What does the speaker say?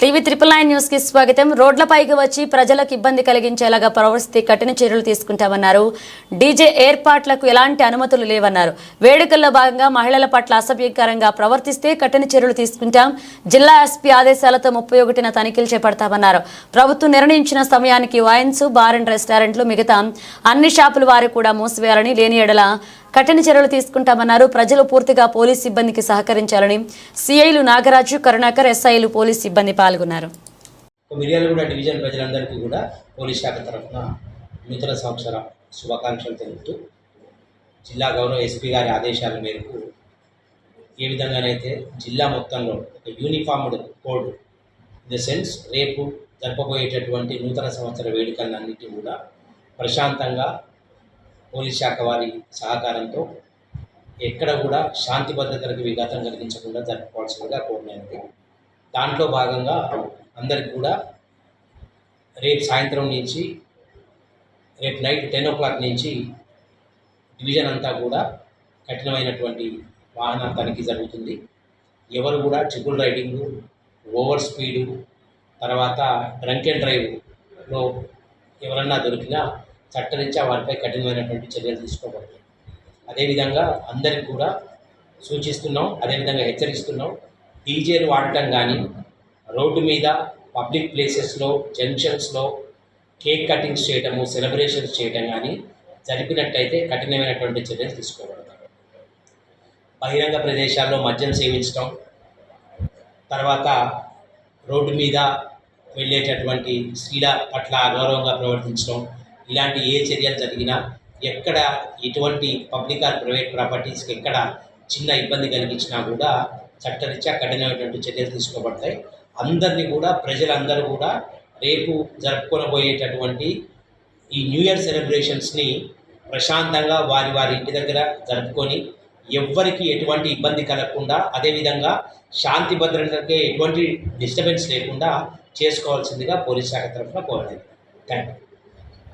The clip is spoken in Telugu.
టీవీ త్రిపుల్ నైన్ న్యూస్కి స్వాగతం. రోడ్లపైకి వచ్చి ప్రజలకు ఇబ్బంది కలిగించేలాగా ప్రవర్తిస్తే కఠిన చర్యలు తీసుకుంటామన్నారు. డీజే ఏర్పాట్లకు ఎలాంటి అనుమతులు లేవన్నారు. వేడుకల్లో భాగంగా మహిళల పట్ల అసభ్యకరంగా ప్రవర్తిస్తే కఠిన చర్యలు తీసుకుంటాం. జిల్లా ఎస్పీ ఆదేశాలతో ముప్పై ఒకటిన తనిఖీలు చేపడతామన్నారు. ప్రభుత్వం నిర్ణయించిన సమయానికి వైన్స్ బార్ అండ్ రెస్టారెంట్లు మిగతా అన్ని షాపుల వారు కూడా మూసివేయాలని లేని ఎడల కఠిన చర్యలు తీసుకుంటామన్నారు. ప్రజలు పూర్తిగా పోలీస్ సిబ్బందికి సహకరించాలని సిఐలు నాగరాజు కరుణాకర్ ఎస్ఐలు పోలీస్ సిబ్బంది పాల్గొన్నారు. మిర్యాలగూడ డివిజన్ ప్రజలందరికీ కూడా పోలీస్ శాఖ తరఫున నూతన సంవత్సర శుభాకాంక్షలు తెలుపుతూ జిల్లా గౌరవ ఎస్పీ గారి ఆదేశాల మేరకు ఏ విధంగానైతే జిల్లా మొత్తంలో ఒక uniformed code in the sense రేపు జరపబోయేటటువంటి నూతన సంవత్సర వేడుకలన్నిటి కూడా ప్రశాంతంగా పోలీస్ శాఖ వారి సహకారంతో ఎక్కడ కూడా శాంతి భద్రతలకు విఘాతం కలిగించకుండా జరుపుకోవాల్సిందిగా కోరినది దాంట్లో భాగంగా అందరికి కూడా రేపు సాయంత్రం నుంచి రేపు నైట్ టెన్ ఓ క్లాక్ నుంచి డివిజన్ అంతా కూడా కఠినమైనటువంటి వాహన తనిఖీ జరుగుతుంది. ఎవరు కూడా ట్రిపుల్ రైడింగు ఓవర్ స్పీడు తర్వాత డ్రంక్ అండ్ డ్రైవ్లో ఎవరన్నా దొరికినా చట్టరీత్యా వారిపై కఠినమైనటువంటి చర్యలు తీసుకోబడతాయి. అదేవిధంగా అందరికి కూడా సూచిస్తున్నాం అదేవిధంగా హెచ్చరిస్తున్నాం డీజేలు వాడటం కానీ రోడ్డు మీద పబ్లిక్ ప్లేసెస్లో జంక్షన్స్లో కేక్ కటింగ్స్ చేయటము సెలబ్రేషన్స్ చేయటం కానీ జరిపినట్టయితే కఠినమైనటువంటి చర్యలు తీసుకోబడతాయి. బహిరంగ ప్రదేశాల్లో మద్యం సేవించడం తర్వాత రోడ్డు మీద వెళ్ళేటటువంటి స్త్రీల పట్ల అగౌరవంగా ప్రవర్తించడం ఇలాంటి ఏ చర్యలు జరిగినా ఎక్కడ ఎటువంటి పబ్లిక్ ఆర్ ప్రైవేట్ ప్రాపర్టీస్కి ఎక్కడ చిన్న ఇబ్బంది కలిగించినా కూడా చట్టరీత్యా కఠినమైనటువంటి చర్యలు తీసుకోబడతాయి. అందరినీ కూడా ప్రజలందరూ కూడా రేపు జరుపుకొనబోయేటటువంటి ఈ న్యూ ఇయర్ సెలబ్రేషన్స్ని ప్రశాంతంగా వారి వారి ఇంటి దగ్గర జరుపుకొని ఎవ్వరికి ఎటువంటి ఇబ్బంది కలగకుండా అదేవిధంగా శాంతి భద్రతకి ఎటువంటి డిస్టర్బెన్స్ లేకుండా చేసుకోవాల్సిందిగా పోలీస్ శాఖ తరఫున కోరలేదు. Thank you